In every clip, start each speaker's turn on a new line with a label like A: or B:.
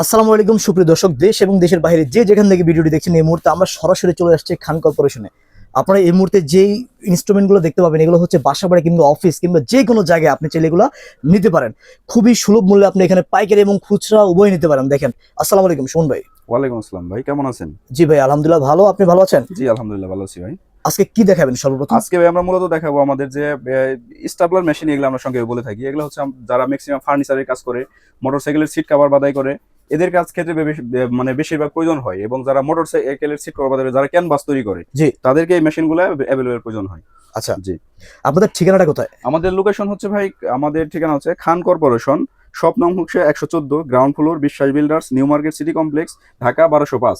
A: আসসালামু আলাইকুম সুপ্রিয় দর্শক দেশ এবং দেশের বাইরে যে যেখান থেকে ভিডিওটি দেখছেন এই মুহূর্তে আমরা সরাসরি চলে আসছি খান কর্পোরেশনে। আপনারা এই মুহূর্তে যেই ইনস্ট্রুমেন্টগুলো দেখতে পাবেন এগুলো হচ্ছে বাসা বাড়ি কিংবা অফিস কিংবা যে কোনো জায়গায় আপনি চাইলে এগুলো নিতে পারেন। খুবই সুলভ মূল্যে আপনি এখানে পাইকারি এবং খুচরা উভয় নিতে পারেন। দেখেন আসসালামু আলাইকুম সুমন ভাই।
B: ওয়ালাইকুম আসসালাম ভাই কেমন আছেন?
A: জি ভাই আলহামদুলিল্লাহ ভালো। আপনি ভালো আছেন?
B: জি আলহামদুলিল্লাহ ভালো আছি ভাই।
A: আজকে কি দেখাবেন সর্বপ্রথম?
B: আজকে ভাই আমরা মূলত দেখাবো আমাদের যে স্টাবলার মেশিন এগুলো আমরা সঙ্গে বলে থাকি। এগুলো হচ্ছে যারা ম্যাক্সিমাম ফার্নিচারের কাজ করে মোটরসাইকেলের সিট কভার বাদাই করে এদের কাজ ক্ষেত্রে মানে বেশিরভাগ প্রয়োজন হয় এবং যারা মোটরসাইকেলের সিট কভার যারা ক্যানভাস তৈরি করে
A: জি।
B: তাদেরকে এই মেশিনগুলো অ্যাভেলেবেল প্রয়োজন হয়।
A: আচ্ছা।
B: জি।
A: আপনাদের ঠিকানাটা কোথায়?
B: আমাদের লোকেশন হচ্ছে ভাই আমাদের ঠিকানা হচ্ছে খান কর্পোরেশন শপ নং হচ্ছে একশো চোদ্দ ground floor Biswas builders new market city complex Dhaka বারোশো পাঁচ।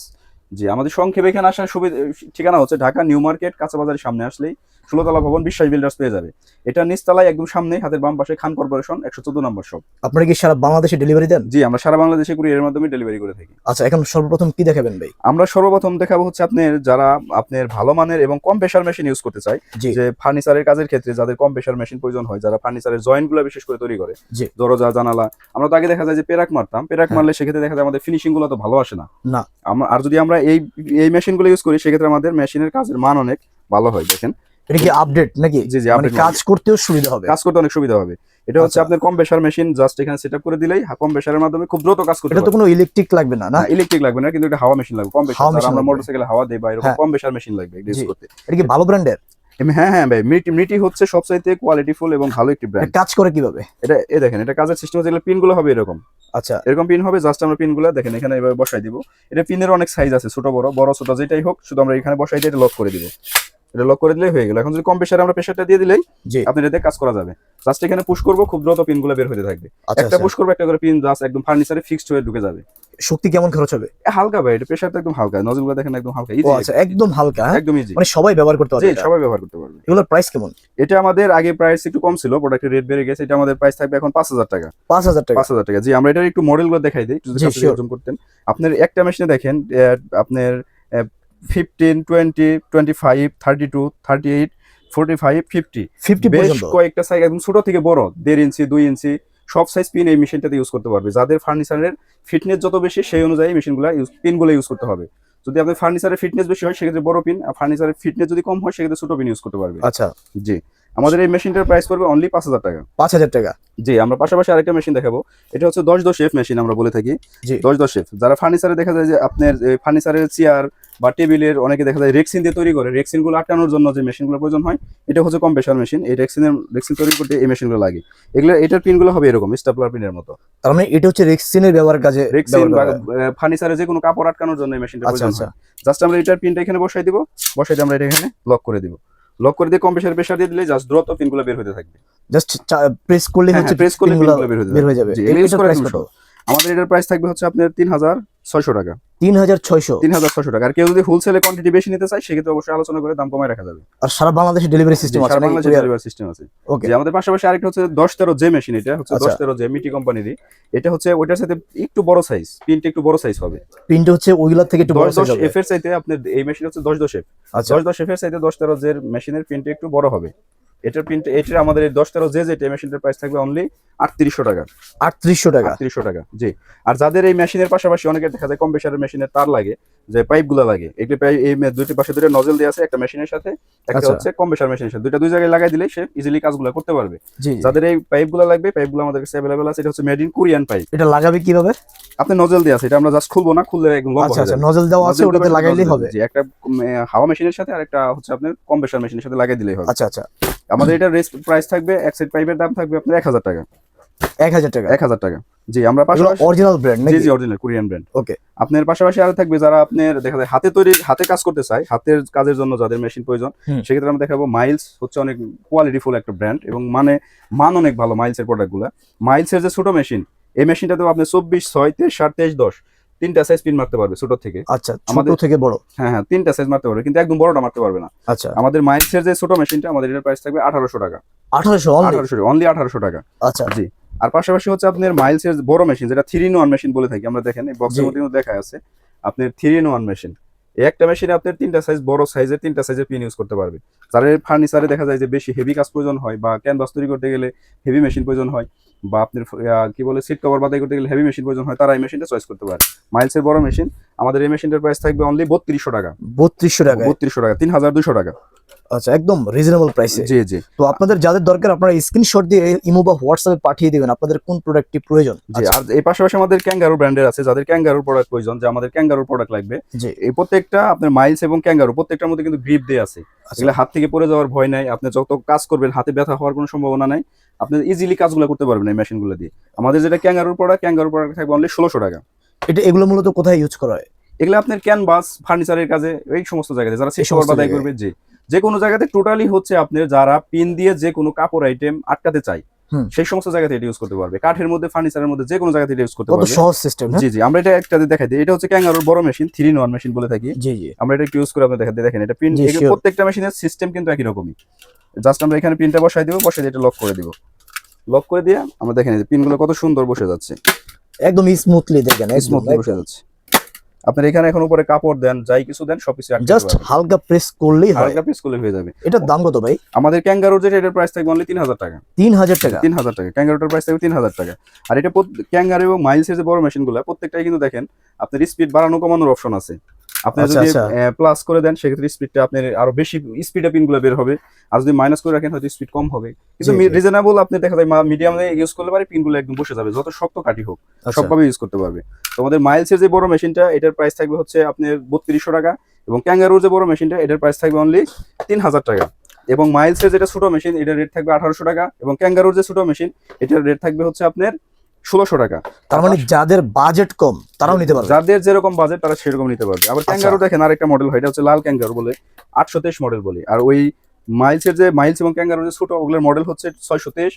B: জি আমাদের সংক্ষেপে এখানে আসার সুবিধা ঠিকানা হচ্ছে ঢাকা নিউ মার্কেট কাঁচা বাজারের সামনে আসলেই। ষোলোতলা ভবন বিশ্বাস বিল্ডার্স পেয়ে যাবে। এটা নিচতলায় একদম সামনে হাতের বাম পাশে খান কর্পোরেশন একশো চোদ্দ নম্বর শপ
A: আপনারা কি সারা বাংলাদেশে ডেলিভারি দেন?
B: জি আমরা সারা বাংলাদেশে কুরিয়ারের মাধ্যমে ডেলিভারি করে থাকি।
A: আচ্ছা এখন সর্বপ্রথম কি দেখাবেন ভাই?
B: আমরা সর্বপ্রথম দেখাবো হচ্ছে আপনার যারা আপনার ভালো মানের এবং কম প্রেশার মেশিন ইউজ করতে
A: চাই
B: যে ফার্নিচারের কাজের ক্ষেত্রে যাদের কম প্রেশার মেশিন প্রয়োজন হয় যারা ফার্নিচারের জয়েন্টগুলো বিশেষ করে তৈরি করে। দরজা জানালা আমরা তো আগে দেখা যায় যে পেরাক মারতাম পেরাক
A: হ্যাঁ।
B: মারলে সেক্ষেত্রে দেখা যায় আমাদের ফিনিশিংগুলো তো ভালো আসে না।
A: না।
B: আর যদি আমরা এই এই মেশিনগুলো ইউজ করি সেক্ষেত্রে আমাদের মেশিনের কাজের মান অনেক ভালো হয় দেখেন।
A: এটা কি আপডেট নাকি?
B: জি জি
A: মানে
B: আপনি
A: কাজ করতেও সুবিধা হবে।
B: কাজ করতে অনেক সুবিধা হবে। এটা হচ্ছে
A: আচ্ছা।
B: আপনার কম মেশিন জাস্ট এখানে করে দিলেই কম মাধ্যমে খুব দ্রুত কাজ করতে
A: এটা তো কোনো ইলেকট্রিক লাগবে না
B: ইলেকট্রিক লাগবে না কিন্তু এটা হাওয়া মেশিন লাগবে কম
A: হাওয়া
B: আমরা মোটরসাইকেলে হাওয়া দেই বা এরকম
A: হ্যাঁ।
B: কম প্রেশার মেশিন লাগবে ইউজ করতে।
A: এটা কি ভালো ব্র্যান্ডের
B: হ্যাঁ হ্যাঁ ভাই মিটি মিটি হচ্ছে সবচাইতে কোয়ালিটিফুল এবং ভালো একটি ব্র্যান্ড
A: কাজ করে কীভাবে?
B: এটা এ দেখেন এটা কাজের সিস্টেম হচ্ছে পিনগুলো হবে এরকম।
A: আচ্ছা।
B: এরকম পিন হবে জাস্ট আমরা দেখেন এখানে এভাবে বসাই দিব। এটা পিনের অনেক সাইজ আছে ছোট বড় বড় ছোট যেটাই হোক শুধু আমরা এখানে বসাই দিয়ে এটা লক করে দিব। এটা লক করে দিলেই হয়ে গেল। এখন যদি কম প্রেশারে আমরা প্রেশারটা দিয়ে দিলেই
A: জি।
B: আপনি এটাতে কাজ করা যাবে। জাস্ট এখানে পুশ করব খুব দ্রুত পিনগুলো বের হতে থাকবে।
A: আচ্ছা
B: একটা
A: আচ্ছা।
B: পুশ করব একটা করে পিন জাস্ট একদম ফার্নিচারে ফিক্সড হয়ে ঢুকে যাবে।
A: শক্তি কেমন খরচ হবে?
B: হালকা ভাই এটা প্রেশারটা একদম হালকা। নজলগুলো দেখেন একদম হালকা
A: ও
B: ইজি
A: আচ্ছা একদম হালকা হ্যাঁ?
B: একদম ইজি
A: মানে সবাই ব্যবহার করতে পারবে
B: জি সবাই ব্যবহার করতে পারবে।
A: এগুলোর প্রাইস কেমন?
B: এটা আমাদের আগে প্রাইস একটু কম ছিল প্রোডাক্টের রেট বেড়ে গেছে এটা আমাদের প্রাইস থাকবে এখন পাঁচ হাজার টাকা।
A: পাঁচ হাজার টাকা।
B: পাঁচ হাজার টাকা। জি আমরা এটার একটু মডেলগুলো দেখাই দিই যদি কাছে করতেন। আপনার একটা মেশিনে দেখেন আপনার fifteen twenty twenty five thirty two thirty eight forty five fifty
A: fifty
B: বেশ কয়েকটা সাইজ একদম ছোট থেকে বড় দেড় ইঞ্চি দুই ইঞ্চি সব সাইজ পিন এই মেশিনটাতে ইউজ করতে পারবে। যাদের ফার্নিচারের ফিটনেস যত বেশি সেই অনুযায়ী মেশিনগুলো ইউজ পিনগুলো ইউজ করতে হবে। যদি আপনার ফার্নিচারের ফিটনেস বেশি হয় সেক্ষেত্রে বড় পিন আর ফার্নিচারের ফিটনেস যদি কম হয় সেক্ষেত্রে ছোট পিন ইউজ করতে পারবে।
A: আচ্ছা।
B: জি। আমাদের এই মেশিনটার প্রাইস পড়বে অনলি পাঁচ হাজার টাকা।
A: পাঁচ হাজার টাকা?
B: জি আমরা পাশাপাশি আরেকটা মেশিন দেখাবো। এটা হচ্ছে দশ দশ এফ মেশিন আমরা বলে থাকি। দশ দশ এফ যারা ফার্নিচারে দেখা যায় যে আপনার ফার্নিচারের চেয়ার বা টেবিলের অনেকে দেখা যায় রেক্সিন দিয়ে তৈরি করে। রেক্সিনগুলো আটকানোর জন্য যে মেশিনগুলো প্রয়োজন হয় এটা হচ্ছে কম মেশিন। এই রেক্সিনের রেক্সিন তৈরি করতে এই মেশিনগুলো লাগে। এগুলো এটার পিনগুলো হবে এরকম স্টাপলার পিনের মতো।
A: তার মানে এটা হচ্ছে রেক্সিনের ব্যবহার কাজে
B: রেক্সিন
A: হয়।
B: ফার্নিচারে যে কোনো কাপড় আটকানোর জন্য এই মেশিনটা
A: আচ্ছা
B: প্রয়োজন
A: আচ্ছা।
B: হয় জাস্ট আমরা এটার পিনটা এখানে বসাই দিব বসাই আমরা এটা এখানে লক করে দিব। লক করে দিয়ে কম প্রেশার প্রেশার দিয়ে দিলে জাস্ট দ্রুত পিনগুলো বের হতে থাকবে।
A: জাস্ট প্রেস করলে
B: হ্যাঁ,
A: হচ্ছে
B: প্রেস করলে
A: পিনগুলো
B: বের হয়ে
A: বের হয়ে যাবে।
B: জি, এগুলো use
A: এটার
B: করা আমাদের এটার প্রাইস থাকবে হচ্ছে আপনার তিন হাজার ছয়শো টাকা।
A: তিন হাজার ছয়শো?
B: তিন হাজার ছয়শো টাকা। আর কেউ যদি হোলসেলে কোয়ান্টিটি বেশি নিতে চায় সেক্ষেত্রে অবশ্যই আলোচনা করে দাম কমায় রাখা যাবে।
A: আর সারা বাংলাদেশে ডেলিভারি সিস্টেম আছে নাকি?
B: ডেলিভারি সিস্টেম আছে।
A: ওকে
B: আমাদের পাশাপাশি আরেকটা হচ্ছে দশ তেরো জে মেশিন এটা হচ্ছে
A: আচ্ছা।
B: দশ তেরো জে মিটি কোম্পানিরই এটা হচ্ছে ওইটার সাথে একটু বড় সাইজ পিনটা একটু বড় সাইজ হবে।
A: প্রিন্ট হচ্ছে ওইগুলোর থেকে একটু বড় হবে।
B: এফ এর চাইতে আপনার এই মেশিন হচ্ছে দশ দশ এফ
A: আচ্ছা।
B: দশ দশ এফ এর চাইতে দশ তেরো জের মেশিনের পিনটা একটু বড় হবে। এটার পিনটা এটার আমাদের এই দশ তেরো জে যেটা মেশিনটার প্রাইস থাকবে অনলি আটত্রিশশো টাকা।
A: আটত্রিশশো টাকা?
B: আটত্রিশশো টাকা জি। আর যাদের এই মেশিনের পাশাপাশি অনেকের দেখা যায় কম প্রেশারের মেশিনের তার লাগে যে পাইপগুলো লাগে। এগুলো প্রায় এই দুইটি পাশে দুটো নজল দিয়ে আছে একটা মেশিনের সাথে একটা
A: আচ্ছা।
B: হচ্ছে কম প্রেশার মেশিনের সাথে। দুইটা দুই জায়গায় লাগাই দিলে সে ইজিলি কাজগুলো করতে পারবে। যাদের এই পাইপগুলো লাগবে পাইপগুলো আমাদের কাছে অ্যাভেলেবল আছে এটা হচ্ছে মেড ইন কোরিয়ান পাইপ
A: এটা লাগাবে কীভাবে?
B: আপনি নজল দিয়ে আছে এটা আমরা জাস্ট খুলবো না খুললে একদম লক
A: আচ্ছা আচ্ছা নজল দেওয়া আছে ওটাতে লাগাইলেই হবে।
B: জি একটা হাওয়া মেশিনের সাথে আর একটা হচ্ছে আপনার কম প্রেশার মেশিনের সাথে লাগাই দিলেই হবে।
A: আচ্ছা আচ্ছা।
B: আমাদের এটা রেস্ট প্রাইস থাকবে এক সেট পাইপের দাম থাকবে আপনার এক হাজার টাকা।
A: এক হাজার টাকা?
B: এক হাজার টাকা। জি আমরা পাশাপাশি
A: অরিজিনাল ব্র্যান্ড
B: জি জি অরিজিনাল কোরিয়ান ব্র্যান্ড
A: ওকে
B: আপনার পাশাপাশি আরও থাকবে যারা আপনার দেখা যায় হাতে তৈরি হাতে কাজ করতে চায় হাতের কাজের জন্য যাদের মেশিন প্রয়োজন। সেক্ষেত্রে আমরা দেখাবো মাইলস হচ্ছে অনেক কোয়ালিটিফুল একটা ব্র্যান্ড এবং মানে মান অনেক ভালো মাইলস এর প্রোডাক্টগুলা। মাইলস এর যে ছোট মেশিন এই মেশিনটাতেও আপনি চব্বিশ ছয় তেইশ সাত তেইশ দশ তিনটা সাইজ পিন মারতে পারবে ছোট থেকে।
A: আচ্ছা
B: আমাদের-
A: থেকে বড়?
B: হ্যাঁ হ্যাঁ তিনটা সাইজ মারতে পারবে কিন্তু একদম বড়টা মারতে পারবে না।
A: আচ্ছা।
B: আমাদের মাইলস এর যে ছোট মেশিনটা আমাদের এটার প্রাইস থাকবে আঠারোশো টাকা।
A: আঠারোশো
B: আঠারোশো অনলি আঠারোশো টাকা।
A: আচ্ছা।
B: জি। আর পাশাপাশি হচ্ছে আপনার মাইলসের বড় মেশিন যেটা থ্রি ইন ওয়ান মেশিন বলে থাকি আমরা দেখেন এই বক্সের। মধ্যে দেখা আছে। আপনার থ্রি ইন ওয়ান মেশিন এই একটা মেশিনে আপনি তিনটা সাইজ বড় সাইজের তিনটা সাইজের পিন ইউজ করতে পারবেন যারা ফার্নিচারে দেখা যায় যে বেশি হেভি কাজ প্রয়োজন হয় বা ক্যানভাস তৈরি করতে গেলে হেভি মেশিন প্রয়োজন হয় বা আপনার কি বলে সিট কভার বাদাই করতে গেলে হেভি মেশিন প্রয়োজন হয় তারা এই মেশিনটা চয়েস করতে পারে। মাইলসের বড় মেশিন আমাদের এই মেশিনটার প্রাইস থাকবে অনলি বত্রিশশো টাকা।
A: বত্রিশশো টাকা
B: বত্রিশশো টাকা তিন হাজার দুশো টাকা।
A: আচ্ছা একদম রিজনেবল প্রাইসে
B: জি জি।
A: তো আপনাদের যাদের দরকার আপনারা স্ক্রিনশট দিয়ে ইমো বা হোয়াটসঅ্যাপে পাঠিয়ে দিবেন আপনাদের কোন প্রোডাক্টটি প্রয়োজন।
B: জি আর এই পাশাপাশি আমাদের ক্যাঙ্গারু ব্র্যান্ডের আছে যাদের ক্যাঙ্গারুর প্রোডাক্ট প্রয়োজন যে আমাদের ক্যাঙ্গারুর প্রোডাক্ট লাগবে।
A: জি।
B: এই প্রত্যেকটা আপনার মাইলস এবং ক্যাঙ্গারু প্রত্যেকটার মধ্যে কিন্তু গ্রিপ দিয়ে আছে।
A: আচ্ছা।
B: এগুলো হাত থেকে পড়ে যাওয়ার ভয় নাই আপনি যত কাজ করবেন হাতে ব্যথা হওয়ার কোনো সম্ভাবনা নাই আপনি ইজিলি কাজগুলো করতে পারবেন এই মেশিনগুলো দিয়ে। আমাদের যেটা ক্যাঙ্গারুর প্রোডাক্ট ক্যাঙ্গারুর প্রোডাক্ট থাকবে অনলি ষোলোশো টাকা।
A: এটা এগুলো মূলত কোথায় ইউজ করা হয়?
B: এগুলো আপনার ক্যানভাস ফার্নিচারের কাজে এই সমস্ত জায়গাতে যারা
A: জায়গায়।
B: করবে যে যে কোনো জায়গাতে টোটালি হচ্ছে আপনার যারা পিন দিয়ে যে কোনো কাপড় আইটেম আটকাতে
A: চাই
B: সেই সমস্ত জায়গাতে এটা ইউজ করতে পারবে। কাঠের মধ্যে ফার্নিচারের মধ্যে যে কোনো জায়গাতে এটা ইউজ করতে পারবে।
A: সহজ সিস্টেম
B: জি জি আমরা এটা একটা দেখাই দিই। এটা হচ্ছে ক্যাঙ্গারুর বড় machine three in one machine বলে থাকি।
A: জি জি।
B: আমরা এটা ইউজ করে আপনাদের দেখাতে দেখেন এটা পিন প্রত্যেকটা মেশিনের সিস্টেম কিন্তু একই রকমই। জাস্ট আমরা এখানে পিনটা বসাই দিব বসাই দিয়ে এটা লক করে দিব। লক করে দিয়ে আমরা দেখেন এই পিনগুলো কত সুন্দর বসে যাচ্ছে।
A: একদম স্মুথলি দেখেন
B: স্মুথলি বসে যাচ্ছে। আপনার এখানে এখন উপরে কাপড় দেন যাই কিছু দেন সবকিছু কিছু
A: জাস্ট হালকা প্রেস করলেই হয়।
B: হালকা প্রেস করলে হয়ে যাবে।
A: এটার দাম কত ভাই?
B: আমাদের ক্যাঙ্গারুর যেটা এটার প্রাইস থাকবে অনলি তিন হাজার টাকা।
A: তিন হাজার টাকা?
B: তিন হাজার টাকা। ক্যাঙ্গারুটার প্রাইস থাকবে তিন হাজার টাকা। আর এটা ক্যাঙ্গারু এবং মাইলসের যে বড় মেশিনগুলো প্রত্যেকটাই কিন্তু দেখেন আপনার স্পিড বাড়ানো কমানোর অপশন আছে। আপনি
A: আচ্ছা,
B: যদি
A: আচ্ছা।
B: প্লাস করে দেন সেক্ষেত্রে স্পিডটা আপনার আরও বেশি স্পিডে পিনগুলো বের হবে। আর যদি মাইনাস করে রাখেন হয়তো স্পিড কম হবে। কিন্তু। রিজনেবল আপনি দেখা যায় মিডিয়াম ইউজ করলে পারে পিনগুলো একদম বসে যাবে। যত শক্ত কাটি হোক
A: আচ্ছা।
B: সবভাবে ইউজ করতে পারবে। তো আমাদের মাইলসের যে বড় মেশিনটা এটার প্রাইস থাকবে হচ্ছে আপনার বত্রিশশো টাকা এবং ক্যাঙ্গারুর যে বড় মেশিনটা এটার প্রাইস থাকবে অনলি তিন হাজার টাকা। এবং মাইলসের যেটা ছোট মেশিন এটার রেট থাকবে আঠারোশো টাকা এবং ক্যাঙ্গারুর যে ছোট মেশিন এটার রেট থাকবে হচ্ছে আপনার ষোলোশো টাকা।
A: তার মানে যাদের বাজেট কম তারাও নিতে পারবে।
B: যাদের যেরকম বাজেট তারা সেরকম নিতে পারবে। আবার
A: আচ্ছা।
B: ক্যাঙ্গারু দেখেন আরেকটা মডেল হয় এটা হচ্ছে লাল ক্যাঙ্গারু বলে আটশো তেইশ মডেল বলে। আর ওই মাইলসের যে মাইলস এবং ক্যাঙ্গারু যে ছোট ওগুলোর মডেল হচ্ছে ছয়শো তেইশ।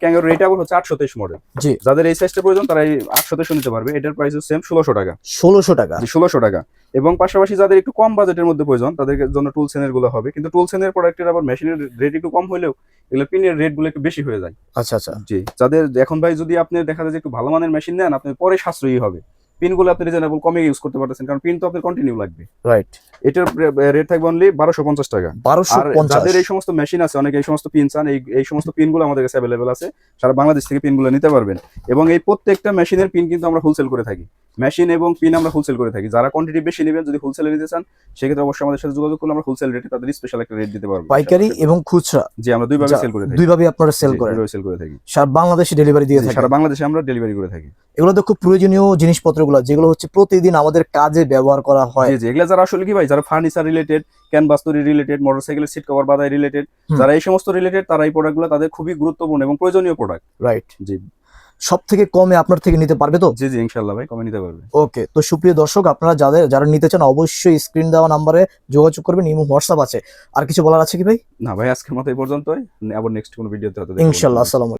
B: ক্যাঙ্গারু রেট হচ্ছে আটশো তেইশ মডেল
A: জি।
B: যাদের এই সাইজটা প্রয়োজন তারা এই আটশো তেইশ নিতে পারবে। এটার প্রাইস সেম ষোলোশো টাকা।
A: ষোলোশো টাকা।
B: ষোলোশো টাকা। এবং পাশাপাশি যাদের একটু কম বাজেটের মধ্যে প্রয়োজন তাদের জন্য টুল সেনেরগুলো হবে। কিন্তু টুল সেনের প্রোডাক্টের আবার মেশিনের রেট একটু কম হলেও এগুলো পিনের রেটগুলো একটু বেশি হয়ে যায়।
A: আচ্ছা আচ্ছা।
B: জি যাদের এখন ভাই যদি আপনি দেখা যায় যে একটু ভালো মানের মেশিন নেন আপনি পরে সাশ্রয়ী হবে। পিনগুলো আপনি রিজনেবল কমে ইউজ করতে পারতেছেন কারণ পিন তো আপনার কন্টিনিউ লাগবে।
A: রাইট
B: এটার রেট থাকবে অনলি বারোশো পঞ্চাশ টাকা।
A: বারোশো
B: যাদের এই সমস্ত মেশিন আছে অনেকে এই সমস্ত পিন চান এই এই সমস্ত পিনগুলো আমাদের কাছে অ্যাভেলেবেল আছে সারা বাংলাদেশ থেকে পিনগুলো নিতে পারবেন। এবং এই প্রত্যেকটা মেশিনের পিন কিন্তু আমরা হোলসেল করে থাকি। মেশিন এবং পিন আমরা হোলসেল করে থাকি। যারা কোয়ান্টিটি বেশি নেবেন যদি হোলসেলে নিতে চান সেক্ষেত্রে অবশ্যই আমাদের সাথে যোগাযোগ করলে আমরা হোলসেল রেটে তাদের স্পেশাল একটা রেট দিতে পারব।
A: পাইকারি এবং খুচরা।
B: যে আমরা দুইভাবে
A: যা-
B: সেল করে থাকি।
A: দুইভাবে আপনারা সেল করেন।
B: সেল করে থাকি।
A: সারা বাংলাদেশে ডেলিভারি দিয়ে
B: জি,
A: থাকেন।
B: সারা বাংলাদেশে আমরা ডেলিভারি করে থাকি।
A: এগুলো তো খুব প্রয়োজনীয় জিনিসপত্রগুলো যেগুলো হচ্ছে প্রতিদিন আমাদের কাজে ব্যবহার করা হয়।
B: জি জি এগুলা যারা আসলে কি ভাই যারা ফার্নিচার রিলেটেড ক্যানভাস তৈরি রিলেটেড মোটরসাইকেলের সিট কভার বাদাই রিলেটেড যারা এই সমস্ত রিলেটেড তারা এই প্রোডাক্টগুলো তাদের খুবই গুরুত্বপূর্ণ এবং প্রয়োজনীয় প্রোডাক্ট
A: রাইট
B: জি।
A: সব থেকে কমে আপনার থেকে নিতে পারবে তো?
B: জি জি ইনশাল্লাহ ভাই কমে নিতে পারবে।
A: ওকে তো সুপ্রিয় দর্শক আপনারা যাদের যারা নিতে চান অবশ্যই স্ক্রিন দেওয়া নাম্বারে যোগাযোগ করবেন ইমো হোয়াটসঅ্যাপ আছে। আর কিছু বলার আছে কি ভাই?
B: না ভাই আজকের মতো এই পর্যন্তই। আবার নেক্সট কোনো ভিডিওতে হবে।
A: ইনশাল্লাহ আসসালাম